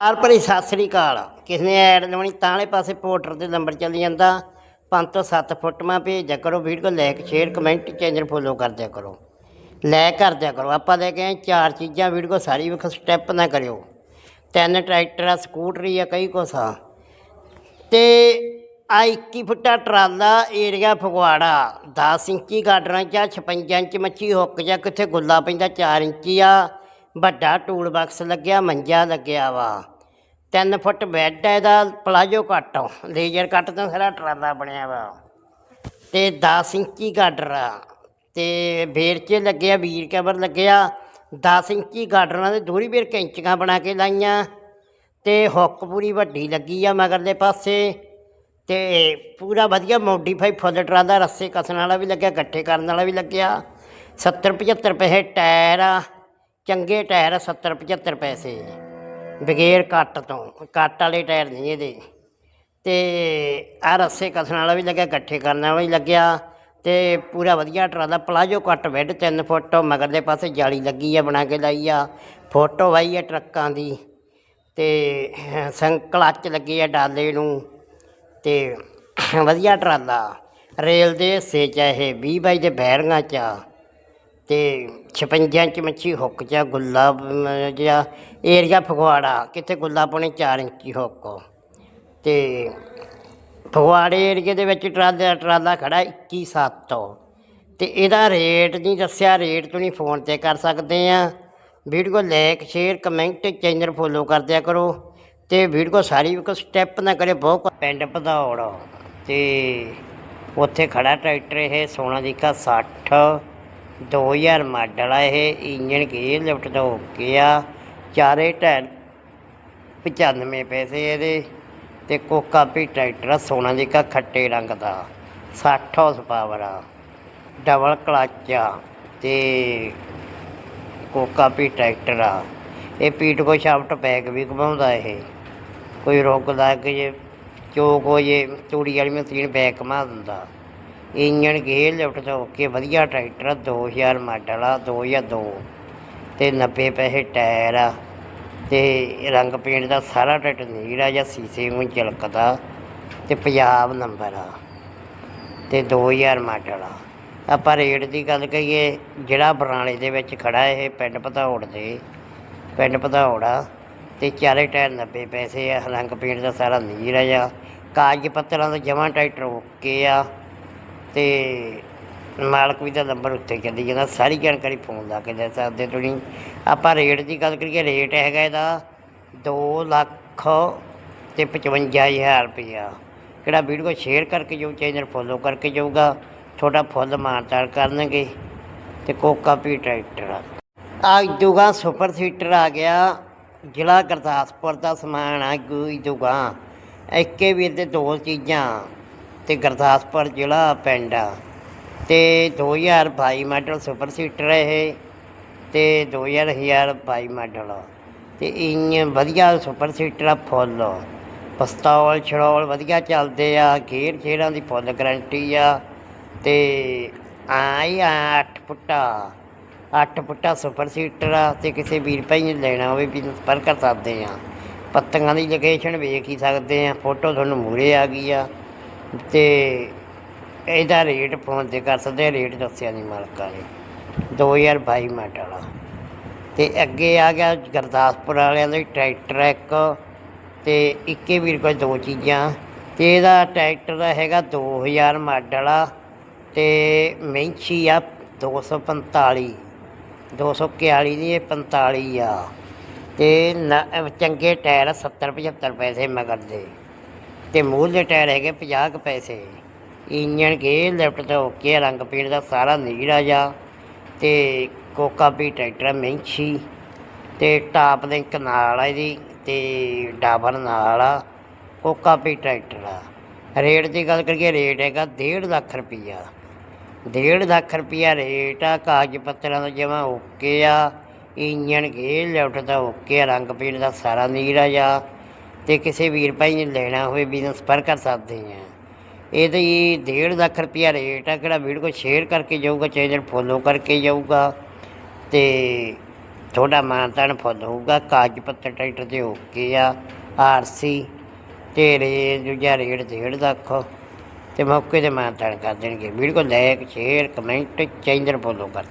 R ਭਰੀ ਸਤਿ ਸ੍ਰੀ ਅਕਾਲ। ਕਿਸ ਨੇ ਐਡ ਲਵਾਉਣੀ ਤਾਂ ਵਾਲੇ ਪਾਸੇ ਪੋਰਟਰ ਤੇ ਨੰਬਰ ਚੱਲੀ ਜਾਂਦਾ। 5 ਤੋਂ 7 ਫੁੱਟ ਮਾ ਭੇਜਿਆ ਕਰੋ video like share comment channel follow ਕਰ ਦਿਆ ਕਰੋ। ਲੈ ਕਰ ਦਿਆ ਕਰੋ। ਆਪਾਂ ਲੈ ਕੇ ਆਏ ਚਾਰ ਚੀਜ਼ਾਂ ਵੀਡੀਓ ਸਾਰੀ ਵੇਖੋ ਸਟੈਪ ਨਾ ਕਰਿਓ। ਤਿੰਨ ਟਰੈਕਟਰ ਆ ਸਕੂਟਰੀ ਆ ਕਈ ਕੁਛ ਆ। ਤੇ ਆ 21 ਫੁੱਟਾ ਟਰਾਲਾ ਏਰੀਆ ਫਗਵਾੜਾ। 10 ਇੰਚੀ ਗਾਡਰਾਂ ਚ ਆ, 56 ਇੰਚ ਮੱਛੀ ਹੁੱਕ ਜਾਂ ਕਿੱਥੇ ਗੁੱਲਾ ਪੈਂਦਾ 4 ਇੰਚੀ ਆ। ਵੱਡਾ ਟੂਲ ਬਾਕਸ ਲੱਗਿਆ ਮੰਜਾ ਲੱਗਿਆ ਵਾ। 3 ਫੁੱਟ ਬੈੱਡ ਹੈ ਇਹਦਾ, ਪਲਾਜੋ ਕੱਟ ਲੇਜ਼ਰ ਕੱਟ ਤੋਂ ਸਾਰਾ ਟਰਾਲਾ ਬਣਿਆ ਵਾ। ਤੇ 10 ਇੰਚੀ ਗਾਡਰ ਆ। ਤੇ ਬੇਰ ਲੱਗਿਆ ਵੀਰ ਕਵਰ ਲੱਗਿਆ 10 ਇੰਚੀ ਗਾਡਰਾਂ ਦੇ ਦੂਰੀ ਬੇਰ ਕੈਂਚੀਆਂ ਬਣਾ ਕੇ ਲਾਈਆਂ। ਤੇ ਹੁੱਕ ਪੂਰੀ ਵੱਡੀ ਲੱਗੀ ਆ ਮਗਰਲੇ ਪਾਸੇ। ਤੇ ਪੂਰਾ ਵਧੀਆ ਮੋਡੀਫਾਈ ਫੁੱਲ ਟਰਾਲਾ, ਰੱਸੇ ਕਸਣ ਵਾਲਾ ਵੀ ਲੱਗਿਆ ਇਕੱਠੇ ਕਰਨ ਵਾਲਾ ਵੀ ਲੱਗਿਆ। 70 75 ਪੈਸੇ ਟਾਇਰ ਆ। ਚੰਗੇ ਟਾਇਰ ਆ 70 75 ਪੈਸੇ। ਬਗੈਰ ਕੱਟ ਤੋਂ, ਕੱਟ ਵਾਲੇ ਟਾਇਰ ਨਹੀਂ ਇਹਦੇ। ਤੇ ਆ ਰੱਸੇ ਕਸਣ ਵਾਲਾ ਵੀ ਲੱਗਿਆ, ਇਕੱਠੇ ਕਰਨ ਵਾਲਾ ਵੀ ਲੱਗਿਆ ਤੇ ਪੂਰਾ ਵਧੀਆ ਟਰਾਲਾ, ਪਲਾਜੋ ਕੱਟ ਬੈੱਡ 3 ਫੁੱਟ ਮਗਰਲੇ ਪਾਸੇ ਜਾਲੀ ਲੱਗੀ ਆ, ਬਣਾ ਕੇ ਲਾਈ ਆ। ਫੋਟੋ ਵਾਈ ਆ ਟਰੱਕਾਂ ਦੀ ਤੇ ਸੰਕਲੱਚ ਲੱਗੀ ਆ ਡਾਲੇ ਨੂੰ ਤੇ ਵਧੀਆ ਟਰਾਲਾ। ਰੇਲ ਦੇ ਹਿੱਸੇ 'ਚ ਇਹ 20 ਬਾਈ ਦੇ ਬੈਰੀਆਂ 'ਚ ਆ। ਤੇ 56 ਇੰਚ ਮੱਛੀ ਹੁੱਕ 'ਚ ਗੁੱਲਾ ਅਮ, ਜਿਹਾ ਏਰੀਆ ਫਗਵਾੜਾ ਕਿੱਥੇ ਗੁੱਲਾ ਪਾਉਣੇ 4 ਇੰਚੀ ਹੁੱਕ। ਤੇ ਫਗਵਾੜੇ ਏਰੀਏ ਦੇ ਵਿੱਚ ਟਰਾਲਾ ਟਰਾਲਾ ਖੜਾ 21700 ਤੇ ਇਹਦਾ ਰੇਟ ਨਹੀਂ ਦੱਸਿਆ ਰੇਟ ਤੁਸੀਂ ਫੋਨ ਤੇ ਕਰ ਸਕਦੇ ਆ video like share comment channel follow ਕਰ ਦਿਆ ਕਰੋ। ਤੇ ਵੀਡੀਓ ਸਾਰੀ ਵੀ ਸਟੈਪ ਨਾ ਕਰੇ ਬਹੁਤ ਪਿੰਡ ਭਦੌੜ। ਤੇ ਉੱਥੇ ਖੜਾ ਟਰੈਕਟਰ ਇਹ ਸੋਨਾ ਸੋਨਾਲੀਕਾ 60 2000 ਮਾਡਲ ਆ ਇਹ ਇੰਜਨ ਗੇਅਰ ਲਿਫਟ ਦਾ ਓਕੇ ਆ ਚਾਰੇ ਟਾਇਰ 95 ਪੈਸੇ ਇਹਦੇ ਤੇ ਕੋਕਾ ਵੀ ਟਰੈਕਟਰ ਆ ਸੋਨਾਲੀਕਾ ਖੱਟੇ ਰੰਗ ਦਾ। 60 ਹਾਰਸ ਪਾਵਰ ਆ, ਡਬਲ ਕਲਚ ਆ ਤੇ ਕੋਕਾ ਵੀ ਟਰੈਕਟਰ ਆ। ਇਹ ਪੀਟ ਕੋ ਸ਼ਾਫਟ ਬੈਕ ਵੀ ਘਮਾਉਂਦਾ ਇਹ। ਕੋਈ ਰੋਗ ਕਿ ਜੇ ਚੋਕ ਹੋ ਜੇ, ਤੂੜੀ ਵਾਲੀ ਮਸ਼ੀਨ ਬੈਕ ਘੁਮਾ ਦਿੰਦਾ। ਇੰਜਨ ਗੇਅਰ ਲਿਫਟ ਤੋਂ ਓਕੇ ਵਧੀਆ ਟਰੈਕਟਰ ਆ 2000 ਮਾਡਲ ਆ 2002 ਤੇ 90 ਪੈਸੇ ਟਾਇਰ ਆ। ਤੇ ਰੰਗ ਪੇਂਟ ਦਾ ਸਾਰਾ ਟਰੈਕਟਰ ਨੀਲਾ ਜਾਂ ਸੀਸੇ ਨੂੰ ਚਲਕਦਾ। ਤੇ ਪੰਜਾਬ ਨੰਬਰ ਆ। ਤੇ 2000 ਮਾਡਲ ਆ। ਆਪਾਂ ਰੇਟ ਦੀ ਗੱਲ ਕਰੀਏ ਜਿਹੜਾ ਬਰਾਲੇ ਦੇ ਵਿੱਚ ਖੜਾ ਇਹ ਪਿੰਡ ਭਦੌੜ ਦੇ, ਪਿੰਡ ਭਦੌੜਾ ਤੇ ਚਾਰੇ ਟਾਇਰ 90 ਪੈਸੇ ਆ, ਰੰਗ ਪੇਂਟ ਦਾ ਸਾਰਾ ਨੀਲਾ ਜਾਂ ਕਾਗਜ਼ ਪੱਤਰਾਂ ਦਾ ਜਮਾ ਟਰੈਕਟਰ ਓਕੇ ਆ। ਤੇ ਮਾਲਕ ਵੀ ਦਾ ਨੰਬਰ ਉੱਤੇ ਚੱਲੀ ਜਾਂਦਾ, ਸਾਰੀ ਜਾਣਕਾਰੀ ਫੋਨ ਲਾ ਕੇ ਲੈ ਸਕਦੇ ਤੁਸੀਂ। ਆਪਾਂ ਰੇਟ ਦੀ ਗੱਲ ਕਰੀਏ ਰੇਟ ਹੈਗਾ ਇਹਦਾ 2 ਲੱਖ ਤੇ 55000 ਰੁਪਇਆ। ਕਿਹੜਾ ਵੀਡੀਓ ਸ਼ੇਅਰ ਕਰਕੇ ਜੋ ਚੈਨਲ ਫੋਲੋ ਕਰਕੇ ਜਾਊਗਾ, ਤੁਹਾਡਾ ਫੁੱਲ ਮਾਨਤਾਰ ਕਰਨਗੇ ਤੇ ਕੋਕਾ ਪੀ ਟਰੈਕਟਰ ਆ। ਆ ਸੁਪਰ ਸੀਟਰ ਆ ਗਿਆ, ਜ਼ਿਲ੍ਹਾ ਗੁਰਦਾਸਪੁਰ ਦਾ ਸਮਾਨ ਆ ਗੂਈ ਦੁਗਾ ਇੱਕੇ ਵੀਰ ਦੇ ਦੋ ਚੀਜ਼ਾਂ। ਤੇ ਗੁਰਦਾਸਪੁਰ ਜ਼ਿਲ੍ਹਾ ਪਿੰਡ ਆ। ਤੇ 2022 ਮਾਡਲ ਸੁਪਰ ਸੀਟਰ ਹੈ ਇਹ, ਤੇ 2022 ਮਾਡਲ ਆ। ਤੇ ਇੰਜ ਵਧੀਆ ਸੁਪਰ ਸੀਟਰ ਆ, ਫੁੱਲ ਪਸਤੌਲ, ਛੜੌਲ ਵਧੀਆ ਚੱਲਦੇ ਆ ਗੇਰ ਛੇੜਾਂ ਦੀ ਫੁੱਲ ਗਰੰਟੀ ਆ। ਤੇ ਆਈ ਆ 8 ਫੁੱਟਾ 8 ਫੁੱਟਾ ਸੁਪਰ ਸੀਟਰ ਆ, ਤੇ ਕਿਸੇ ਵੀਰ ਭਾਈ ਨੇ ਲੈਣਾ ਹੋਵੇ ਵੀ ਸੰਪਰਕ ਕਰ ਸਕਦੇ ਆ। ਪੱਤੀਆਂ ਦੀ ਲੋਕੇਸ਼ਨ ਵੇਖ ਹੀ ਸਕਦੇ ਆ, ਫੋਟੋ ਤੁਹਾਨੂੰ ਮੂਰੇ ਆ ਗਈ ਆ। ਤੇ ਇਹਦਾ ਰੇਟ ਫੋਨ ਤੇ ਕਰ ਸਕਦੇ ਰੇਟ ਦੱਸਿਆ ਨਹੀਂ ਮਾਲਕਾਂ ਨੇ। 2022 ਮਾਡਲ ਆ ਤੇ ਅੱਗੇ ਆ ਗਿਆ ਗੁਰਦਾਸਪੁਰ ਵਾਲਿਆਂ ਦਾ ਟਰੈਕਟਰ ਆ ਇੱਕ ਤੇ ਇੱਕੇ ਵੀਰ ਕੋਲ ਦੋ ਚੀਜ਼ਾਂ। ਤੇ ਇਹਦਾ ਟਰੈਕਟਰ ਦਾ ਹੈਗਾ 2000 ਮਾਡਲ ਆ ਤੇ ਮੈਂਛੀ ਆ 245 241 ਦੀ ਇਹ 45 ਆ। ਤੇ ਨ- ਚੰਗੇ ਟਾਇਰ 70 75 ਪੈਸੇ ਮਗਰ ਦੇ। ਤੇ ਮੂਹਰਲੇ ਟਾਇਰ ਹੈਗੇ 50 ਕੁ ਪੈਸੇ। ਇੰਜਣ ਗੇ ਲੈਫਟ ਤੋਂ ਓਕੇ ਆ, ਰੰਗ ਪੀਣ ਦਾ ਸਾਰਾ ਨੀਲਾ ਜਾ। ਤੇ ਕੋਕਾ ਵੀ ਟਰੈਕਟਰ ਮੈਂਛੀ ਤੇ ਟਾਪ ਲਿੰਕ ਨਾਲ ਆ ਇਹਦੀ ਤੇ ਡਾਬਰ ਨਾਲ ਆ। ਕੋਕਾ ਵੀ ਟਰੈਕਟਰ ਆ। ਰੇਟ ਦੀ ਗੱਲ ਕਰੀਏ ਰੇਟ ਹੈਗਾ 1.5 ਲੱਖ ਰੁਪਈਆ। 1.5 ਲੱਖ ਰੁਪਈਆ ਰੇਟ ਆ ਕਾਗਜ਼ ਪੱਤਰਾਂ ਦਾ ਜਮਾ ਓਕੇ ਆ। ਇੰਜਣ ਗੇ ਲੈਫਟ ਦਾ ਓਕੇ ਆ ਰੰਗ ਪੀਣ ਦਾ ਸਾਰਾ ਨੀਲਾ ਜਾ। ਤੇ ਕਿਸੇ ਵੀਰ ਭਾਈ ਨੇ ਲੈਣਾ ਹੋਵੇ ਬਿਜ਼ਨਸ ਪਰ ਕਰ ਸਕਦੇ ਆ। ਇਹਦੀ 1.5 ਲੱਖ ਰੁਪਈਆ ਰੇਟ ਆ, ਕਿਹੜਾ ਵੀਡੀਓ ਸ਼ੇਅਰ ਕਰਕੇ ਜਾਊਗਾ ਚੈਨਲ ਫੋਲੋ ਕਰਕੇ ਜਾਊਗਾ। ਤੇ ਤੁਹਾਡਾ ਮਾਨਤਾਨ ਫੁੱਲ ਹੋਊਗਾ, ਕਾਗਜ਼ ਪੱਤਰ, ਟਰੈਕਟਰ 'ਤੇ ਓਕੇ ਆ ਆਰਸੀ ਤੇ ਰੇ ਦੂਜਾ ਰੇਟ ਡੇਢ ਲੱਖ। ਤੇ ਮੌਕੇ ਤੇ ਮਾਨਤਾਨ ਕਰ ਦੇਣਗੇ। ਵੀਡੀਓ ਕੋ like share comment channel follow ਕਰ।